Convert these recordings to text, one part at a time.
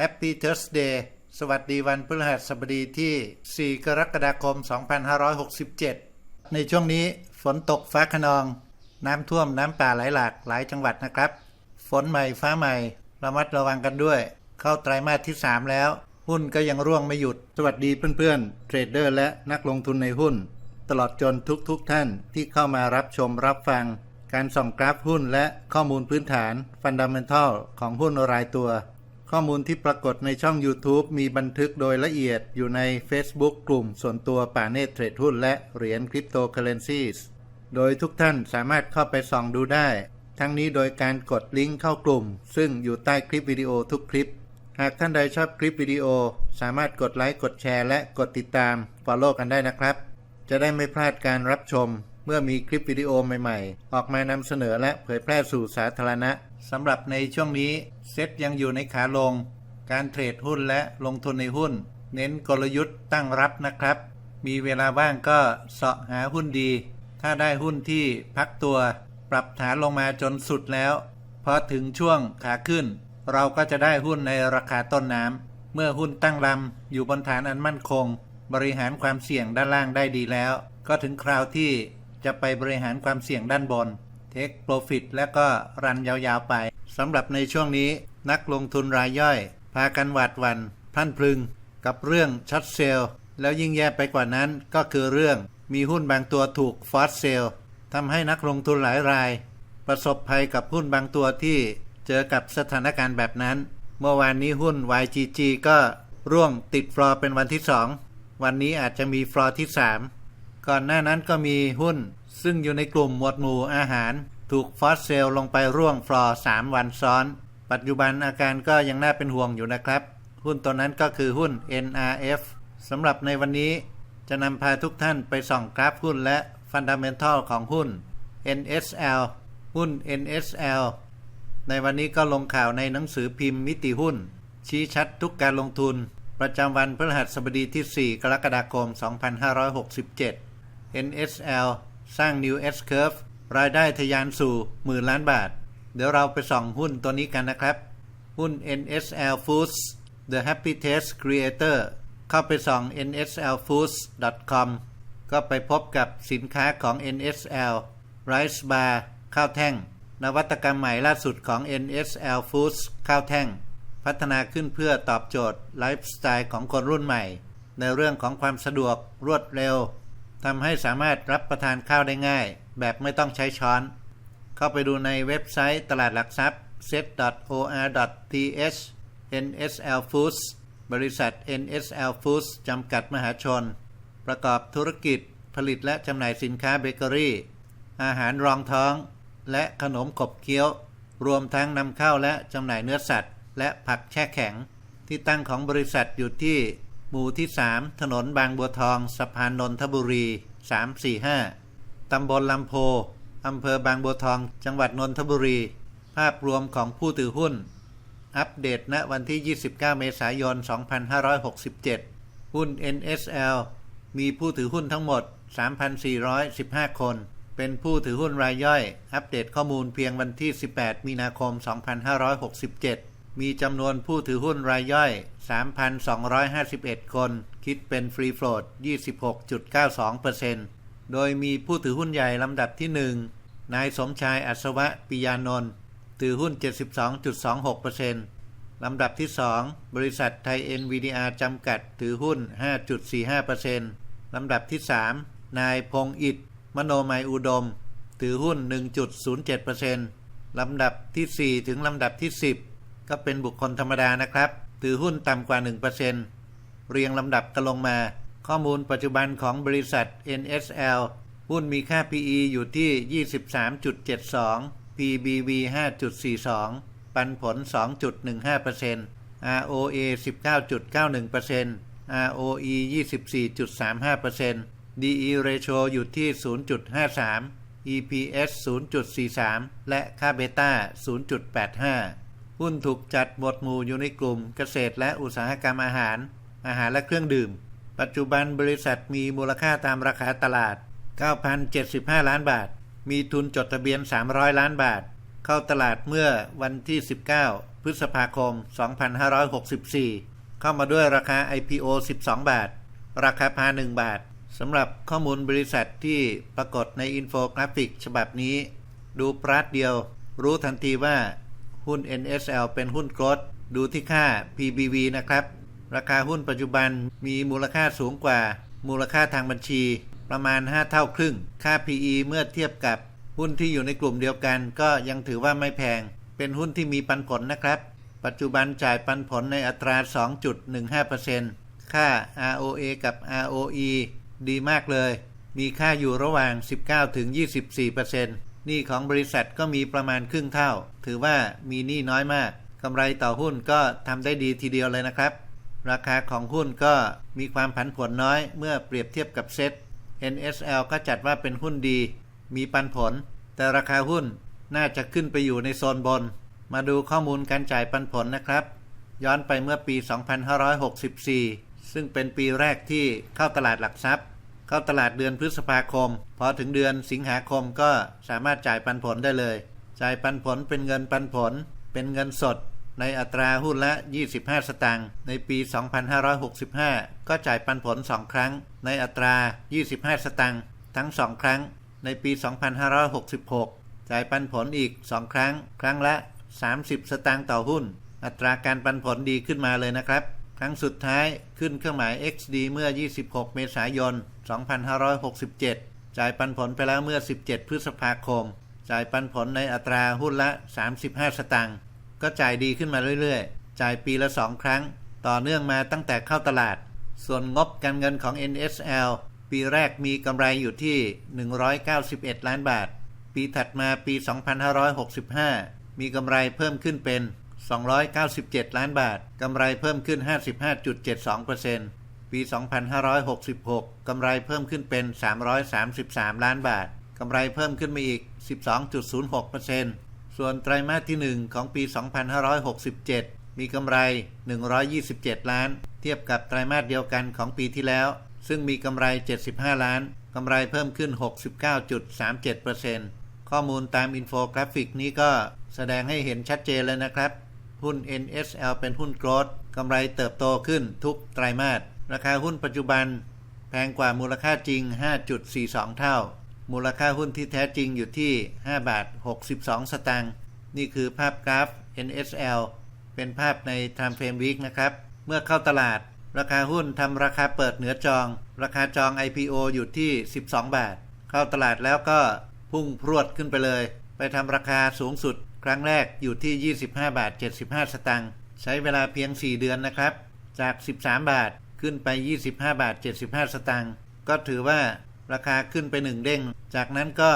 Happy Thursday สวัสดีวันพฤหัสบดีที่ 4 กรกฎาคม 2567 ในช่วงนี้ฝนตกฟ้าขนอง น้ำท่วมน้ำป่าไหลหลากหลายจังหวัดนะครับ ฝนใหม่ฟ้าใหม่ระมัดระวังกันด้วย เข้าไตรมาสที่ 3 แล้ว หุ้นก็ยังร่วงไม่หยุด สวัสดีเพื่อนๆ เทรดเดอร์และนักลงทุนในหุ้น ตลอดจนทุกๆทท่านที่เข้ามารับชมรับฟัง การส่องกราฟหุ้นและข้อมูลพื้นฐานฟันดัมเ n ทัลของหุ้นรายตัว ข้อมูลที่ปรากฏในช่อง YouTube มีบันทึกโดยละเอียดอยู่ใน Facebook กลุ่มส่วนตัวป่าเนตรเทรดหุ้นและเหรียญคริปโตเคอเรนซีสโดยทุกท่านสามารถเข้าไปส่องดูได้ ทั้งนี้โดยการกดลิงก์เข้ากลุ่ม ซึ่งอยู่ใต้คลิปวิดีโอทุกคลิป หากท่านใดชอบคลิปวิดีโอ สามารถกดไลค์กดแชร์และกดติดตาม Follow กันได้นะครับ จะได้ไม่พลาดการรับชม เมื่อมีคลิปวิดีโอใหม่ ๆ ออกมานำเสนอและเผยแพร่สู่สาธารณะ สำหรับในช่วงนี้เซ็ตยังอยู่ในขาลง การเทรดหุ้นและลงทุนในหุ้น เน้นกลยุทธ์ตั้งรับนะครับ มีเวลาว่างก็เสาะหาหุ้นดี ถ้าได้หุ้นที่พักตัว ปรับฐานลงมาจนสุดแล้วพอถึงช่วงขาขึ้น เราก็จะได้หุ้นในราคาต้นน้ำเมื่อหุ้นตั้งลำอยู่บนฐานอันมั่นคง บริหารความเสี่ยงด้านล่างได้ดีแล้ว ก็ถึงคราวที่จะไปบริหารความเสี่ยงด้านบน เทคโปรฟิตและก็รันยาวๆไปสำหรับในช่วงนี้นักลงทุนรายย่อย พากันหวาดหวันพันพรึง กับเรื่องช็อตเซลล์แล้วยิ่งแย่ไปกว่านั้นก็คือเรื่องมีหุ้นบางตัวถูกฟอสเซลล์ทำให้นักลงทุนหลายราย ประสบภัยกับหุ้นบางตัวที่เจอกับสถานการณ์แบบนั้น เมื่อวานนี้หุ้น YGG ก็ร่วงติดฟลอร์เป็นวันที่ 2 วันนี้อาจจะมีฟลอร์ที่ 3 ก่อนหน้านั้นก็มีหุ้น ซึ่งอยู่ในกลุ่มหมวดหมู่อาหาร ถูกฟอสเซลลงไปร่วงฟลอร์3วันซ้อน ปัจจุบันอาการก็ยังน่าเป็นห่วงอยู่นะครับ หุ้นตัวนั้นก็คือหุ้น NRF สำหรับในวันนี้จะนำพาทุกท่านไปส่องกราฟหุ้นและฟันดัมเมนทัลของหุ้น NSL หุ้น NSL ในวันนี้ก็ลงข่าวในหนังสือพิมพ์มิติหุ้น ชี้ชัดทุกการลงทุน ประจำวันพฤหัสบดีที่ 4 กรกฎาคม 2567 NSL สร้าง New S Curve รายได้ทะยานสู่หมื่นล้านบาท เดี๋ยวเราไปส่องหุ้นตัวนี้กันนะครับ หุ้น NSL Foods The Happy Taste Creator เข้าไปส่อง nslfoods.com ก็ไปพบกับสินค้าของ NSL Rice Bar ข้าวแท่ง นวัตกรรมใหม่ล่าสุดของ NSL Foods ข้าวแท่ง พัฒนาขึ้นเพื่อตอบโจทย์ไลฟ์สไตล์ของคนรุ่นใหม่ ในเรื่องของความสะดวกรวดเร็ว ทำให้สามารถรับประทานข้าวได้ง่าย แบบไม่ต้องใช้ช้อน เข้าไปดูในเว็บไซต์ตลาดหลักทรัพย์ set.or.th NSL Foods บริษัท NSL Foods จำกัดมหาชน ประกอบธุรกิจผลิตและจำหน่ายสินค้าเบเกอรี่ อาหารรองท้อง และขนมขบเคี้ยว รวมทั้งนำเข้าและจำหน่ายเนื้อสัตว์ และผักแช่แข็ง ที่ตั้งของบริษัทอยู่ที่ หมู่ที่ 3 ถนนบางบัวทองสะพานนนทบุรี 345 ตำบลลำโพ อำเภอบางบัวทอง จังหวัดนนทบุรี ภาพรวมของผู้ถือหุ้น อัปเดตณวันที่ 29 เมษายน 2567 หุ้น NSL มีผู้ถือหุ้นทั้งหมด 3,415 คน เป็นผู้ถือหุ้นรายย่อย อัปเดตข้อมูลเพียงวันที่ 18 มีนาคม 2567 มีจำนวนผู้ถือหุ้นรายย่อย 3,251 คน คิดเป็นฟรีโฟลด26.92%โดยมีผู้ถือหุ้นใหญ่ลำดับที่ 1 นายสมชายอัศวะปิยานนท์ถือหุ้น 72.26%ลำดับที่ 2 บริษัทไทย NVDR จำกัดถือหุ้น 5.45%ลำดับที่ 3 นายพงอิดมโนมัยอุดม ถือหุ้น 1.07%ลำดับที่ 4 ถึงลำดับที่ 10 ก็เป็นบุคคลธรรมดานะครับ ถือหุ้นต่ำกว่า 1%เรียงลำดับกันลงมา ข้อมูลปัจจุบันของบริษัท NSL หุ้นมีค่า PE อยู่ที่ 23.72 PBV 5.42 ปันผล 2.15% ROA 19.91% ROE 24.35% DE ratio อยู่ที่ 0.53 EPS 0.43 และค่าเบต้า0.85 หุ้นถูกจัดหมวดหมู่อยู่ในกลุ่มเกษตรและอุตสาหกรรมอาหาร อาหารและเครื่องดื่ม ปัจจุบันบริษัทมีมูลค่าตามราคาตลาด 9,075 ล้านบาท มีทุนจดทะเบียน 300 ล้านบาท เข้าตลาดเมื่อวันที่ 19 พฤษภาคม 2564 เข้ามาด้วยราคา IPO 12 บาท ราคาพา 1 บาทสำหรับข้อมูลบริษัทที่ปรากฏในอินโฟกราฟิกฉบับนี้ ดูปราดเดียว รู้ทันทีว่า หุ้น NSL เป็นหุ้นโกรดดูที่ค่า PBV นะครับ ราคาหุ้นปัจจุบันมีมูลค่าสูงกว่า มูลค่าทางบัญชี ประมาณ 5 เท่าครึ่ง ค่า PE เมื่อเทียบกับหุ้นที่อยู่ในกลุ่มเดียวกัน ก็ยังถือว่าไม่แพง เป็นหุ้นที่มีปันผลนะครับ ปัจจุบันจ่ายปันผลในอัตรา 2.15%ค่า ROA กับ ROE ดีมากเลย มีค่าอยู่ระหว่าง 19-24% หนี้ของบริษัทก็มีประมาณครึ่งเท่า ถือว่ามีหนี้น้อยมากกำไรต่อหุ้นก็ทำได้ดีทีเดียวเลยนะครับ ราคาของหุ้นก็มีความผันผวนน้อยเมื่อเปรียบเทียบกับเซ็ต NSL ก็จัดว่าเป็นหุ้นดี มีปันผล แต่ราคาหุ้นน่าจะขึ้นไปอยู่ในโซนบน มาดูข้อมูลการจ่ายปันผลนะครับ ย้อนไปเมื่อปี 2564 ซึ่งเป็นปีแรกที่เข้าตลาดหลักทรัพย์ เข้าตลาดเดือนพฤษภาคม พอถึงเดือนสิงหาคมก็สามารถจ่ายปันผลได้เลย จ่ายปันผลเป็นเงินปันผล เป็นเงินสด ในอัตราหุ้นละ 25 สตางค์ในปี 2565 ก็จ่ายปันผล 2 ครั้ง ในอัตรา 25 สตางค์ทั้ง 2 ครั้ง ในปี 2566 จ่ายปันผลอีก 2 ครั้ง ครั้งละ 30 สตางค์ต่อหุ้น อัตราการปันผลดีขึ้นมาเลยนะครับ ครั้งสุดท้ายขึ้นเครื่องหมาย XD เมื่อ 26 เมษายน 2567 จ่ายปันผลไปแล้วเมื่อ 17 พฤษภาคม จ่ายปันผลในอัตราหุ้นละ 35 สตางค์ ก็จ่ายดีขึ้นมาเรื่อยๆ จ่ายปีละ 2 ครั้ง ต่อเนื่องมาตั้งแต่เข้าตลาด ส่วนงบการเงินของ NSL ปีแรกมีกำไรอยู่ที่ 191 ล้านบาท ปีถัดมาปี 2565 มีกำไรเพิ่มขึ้นเป็น 297 ล้านบาท กำไรเพิ่มขึ้น 55.72%ปี 2566 กำไรเพิ่มขึ้นเป็น 333 ล้านบาท กำไรเพิ่มขึ้นมาอีก 12.06%ส่วนไตรมาสที่ 1 ของปี 2567 มีกำไร 127 ล้าน เทียบกับไตรมาสเดียวกันของปีที่แล้ว ซึ่งมีกำไร 75 ล้าน กำไรเพิ่มขึ้น 69.37%ข้อมูลตามอินโฟกราฟิกนี้ก็แสดงให้เห็นชัดเจนเลยนะครับ หุ้น NSL เป็นหุ้นโกรดกำไรเติบโตขึ้นทุกไตรมาส ราคาหุ้นปัจจุบัน แพงกว่ามูลค่าจริง 5.42 เท่า มูลค่าหุ้นที่แท้จริงอยู่ที่ 5 บาท 62 สตางค์ นี่คือภาพกราฟ NSL เป็นภาพใน Time Frame Week นะครับ เมื่อเข้าตลาด ราคาหุ้นทำราคาเปิดเหนือจอง ราคาจอง IPO อยู่ที่ 12 บาท เข้าตลาดแล้วก็พุ่งพรวดขึ้นไปเลย ไปทำราคาสูงสุด ครั้งแรกอยู่ที่ 25 บาท 75 สตางค์ใช้เวลาเพียง 4 เดือนนะครับ จาก 13 บาทขึ้นไป 25 บาท 75 สตางค์ก็ถือว่าราคาขึ้นไป 1 เด้ง จากนั้นก็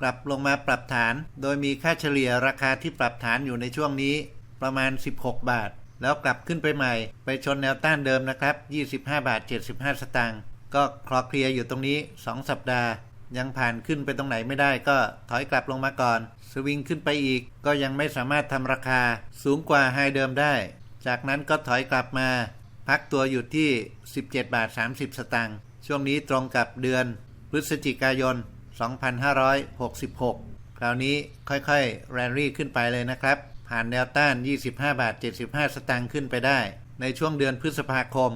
กลับลงมาปรับฐาน โดยมีค่าเฉลี่ยราคาที่ปรับฐานอยู่ในช่วงนี้ ประมาณ 16 บาท แล้วกลับขึ้นไปใหม่ ไปชนแนวต้านเดิมนะครับ 25 บาท 75 สตางค์ก็คลอเคลียร์อยู่ตรงนี้ 2 สัปดาห์ ยังผ่านขึ้นไปตรงไหนไม่ได้ก็ถอยกลับลงมาก่อน สวิงขึ้นไปอีกก็ยังไม่สามารถทำราคาสูงกว่าไฮเดิมได้ จากนั้นก็ถอยกลับมา พักตัวอยู่ที่ 17 บาท 30 สตางค์ช่วงนี้ตรงกับเดือนพฤศจิกายน 2566 คราวนี้ค่อยๆ แรนรี่ขึ้นไปเลยนะครับ ผ่านแนวต้าน 25 บาท 75 สตางค์ขึ้นไปได้ ในช่วงเดือนพฤษภาคม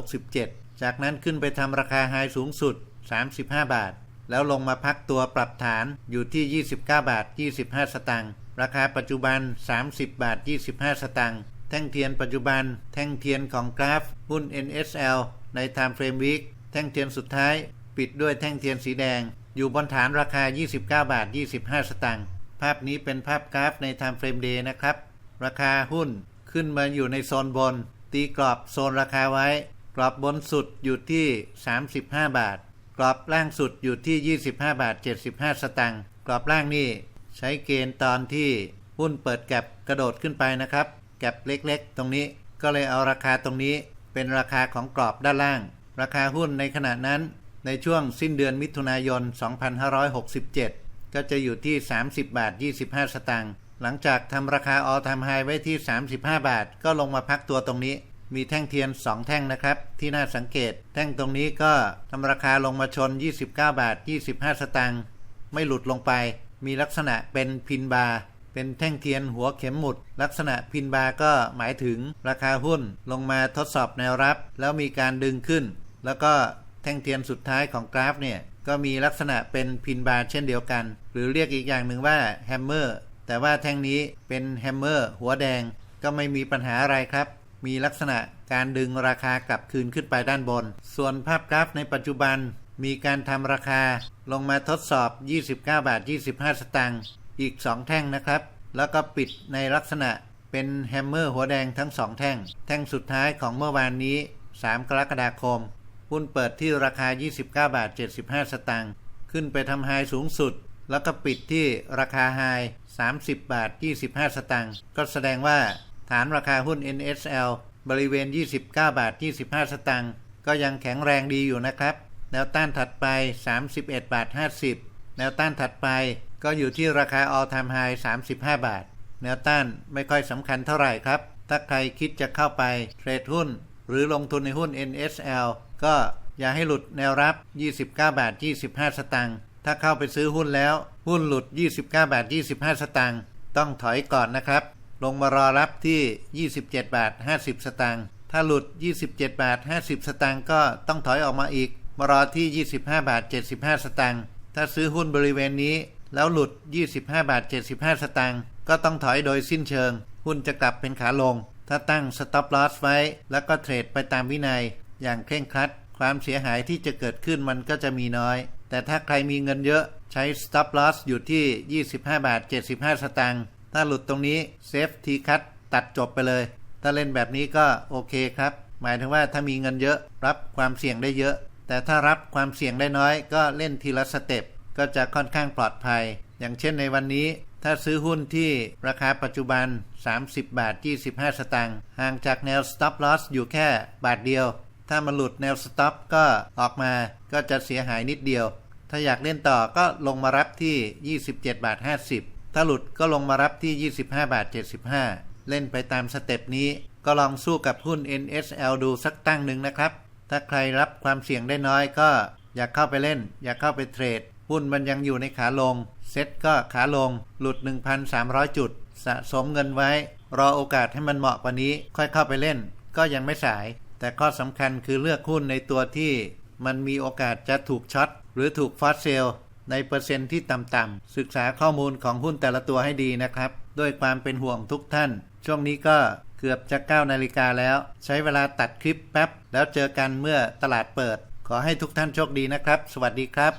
2567 จากนั้นขึ้นไปทำราคาไฮสูงสุด 35 บาท แล้วลงมาพักตัวปรับฐานอยู่ที่ 29 บาท 25 สตางค์ราคาปัจจุบัน 30 บาท 25 สตางค์แท่งเทียนปัจจุบัน แท่งเทียนของกราฟหุ้น NSL ใน Time Frame Week แท่งเทียนสุดท้าย ปิดด้วยแท่งเทียนสีแดง อยู่บนฐานราคา 29 บาท 25 สตางค์ภาพนี้เป็นภาพกราฟใน Time Frame Day นะครับ ราคาหุ้นขึ้นมาอยู่ในโซนบน ตีกรอบโซนราคาไว้ กรอบบนสุดอยู่ที่ 35 บาท รอบล่างสุดอยู่ที่ 25 บาท 75 สตางค์กรอบล่างนี่ใช้เกณฑ์ตอนที่หุ้นเปิดแก็บกระโดดขึ้นไปนะครับ แก็บเล็กๆ ตรงนี้ก็เลยเอาราคาตรงนี้เป็นราคาของกรอบด้านล่าง ราคาหุ้นในขณะนั้น ในช่วงสิ้นเดือนมิถุนายน 2567 ก็จะอยู่ที่ 30 บาท 25 สตางค์หลังจากทำราคาออทำไฮไว้ที่ 35 บาท ก็ลงมาพักตัวตรงนี้ มีแท่งเทียน 2 แท่งนะครับ ที่น่าสังเกต แท่งตรงนี้ก็ทำราคาลงมาชน 29 บาท 25 สตางค์ไม่หลุดลงไป มีลักษณะเป็นพินบาร์เป็นแท่งเทียนหัวเข็มหมุด ลักษณะพินบาร์ก็หมายถึงราคาหุ้นลงมาทดสอบแนวรับ แล้วมีการดึงขึ้น แล้วก็แท่งเทียนสุดท้ายของกราฟเนี่ยก็มีลักษณะเป็นพินบาร์เช่นเดียวกัน หรือเรียกอีกอย่างหนึ่งว่าแฮมเมอร์แต่ว่าแท่งนี้เป็นแฮมเมอร์หัวแดงก็ไม่มีปัญหาอะไรครับ มีลักษณะการดึงราคากลับคืนขึ้นไปด้านบน ส่วนภาพกราฟในปัจจุบันมีการทำราคาลงมาทดสอบ 29 บาท 25 สตางค์ อีก 2 แท่งนะครับ แล้วก็ปิดในลักษณะเป็นแฮมเมอร์หัวแดงทั้ง 2 แท่ง แท่งสุดท้ายของเมื่อวานนี้ 3 กรกฎาคม หุ้นเปิดที่ราคา 29 บาท 75 สตางค์ ขึ้นไปทำไฮสูงสุด แล้วก็ปิดที่ราคาไฮ30 บาท 25 สตางค์ ก็แสดงว่า ฐานราคาหุ้น NSL บริเวณ 29 บาท 25 สตางค์ก็ยังแข็งแรงดีอยู่นะครับ แนวต้านถัดไป 31 บาท 50 แนวต้านถัดไปก็อยู่ที่ราคา all time high 35 บาท แนวต้านไม่ค่อยสำคัญเท่าไหร่ครับ ถ้าใครคิดจะเข้าไปเทรดหุ้น หรือลงทุนในหุ้น NSL ก็อย่าให้หลุดแนวรับ 29 บาท 25 สตางค์ถ้าเข้าไปซื้อหุ้นแล้ว หุ้นหลุด 29 บาท 25 สตางค์ต้องถอยก่อนนะครับ ลงมารอรับที่ 27 บาท 50 สตางค์ ถ้าหลุด 27 บาท 50 สตางค์ก็ต้องถอยออกมาอีก มารอที่ 25 บาท 75 สตางค์ ถ้าซื้อหุ้นบริเวณนี้ แล้วหลุด 25 บาท 75 สตางค์ ก็ต้องถอยโดยสิ้นเชิง หุ้นจะกลับเป็นขาลง ถ้าตั้ง stop loss ไว้ แล้วก็เทรดไปตามวินัย อย่างเคร่งครัด ความเสียหายที่จะเกิดขึ้นมันก็จะมีน้อย แต่ถ้าใครมีเงินเยอะใช้ stop loss อยู่ที่ 25 บาท 75 สตางค์ ถ้าหลุดตรงนี้เซฟทีคัตตัดจบไปเลย ถ้าเล่นแบบนี้ก็โอเคครับ หมายถึงว่าถ้ามีเงินเยอะรับความเสี่ยงได้เยอะ แต่ถ้ารับความเสี่ยงได้น้อย ก็เล่นทีละสเต็ปก็จะค่อนข้างปลอดภัย อย่างเช่นในวันนี้ ถ้าซื้อหุ้นที่ราคาปัจจุบัน 30 บาท 25 สตางค์ห่างจากแนว stop loss อยู่แค่บาทเดียว ถ้ามันหลุดแนว stop ก็ออกมาก็จะเสียหายนิดเดียว ถ้าอยากเล่นต่อก็ลงมารับที่ 27 บาท 50 ถ้าหลุดก็ลงมารับที่ 25 บาท 75 เล่นไปตามสเต็ปนี้ ก็ลองสู้กับหุ้น NSL ดูสักตั้งหนึ่งนะครับ ถ้าใครรับความเสี่ยงได้น้อยก็อยากเข้าไปเล่น อยากเข้าไปเทรด หุ้นมันยังอยู่ในขาลง เซ็ตก็ขาลง หลุด 1,300 จุด สะสมเงินไว้ รอโอกาสให้มันเหมาะกว่านี้ ค่อยเข้าไปเล่น ก็ยังไม่สาย แต่ข้อสำคัญคือเลือกหุ้นในตัวที่ มันมีโอกาสจะถูกช็อตหรือถูกฟอสเซล ในเปอร์เซ็นต์ที่ต่ำๆศึกษาข้อมูลของหุ้นแต่ละตัวให้ดีนะครับ ด้วยความเป็นห่วงทุกท่าน ช่วงนี้ก็เกือบจะ9นาฬิกาแล้ว ใช้เวลาตัดคลิปแป๊บ แล้วเจอกันเมื่อตลาดเปิด ขอให้ทุกท่านโชคดีนะครับ สวัสดีครับ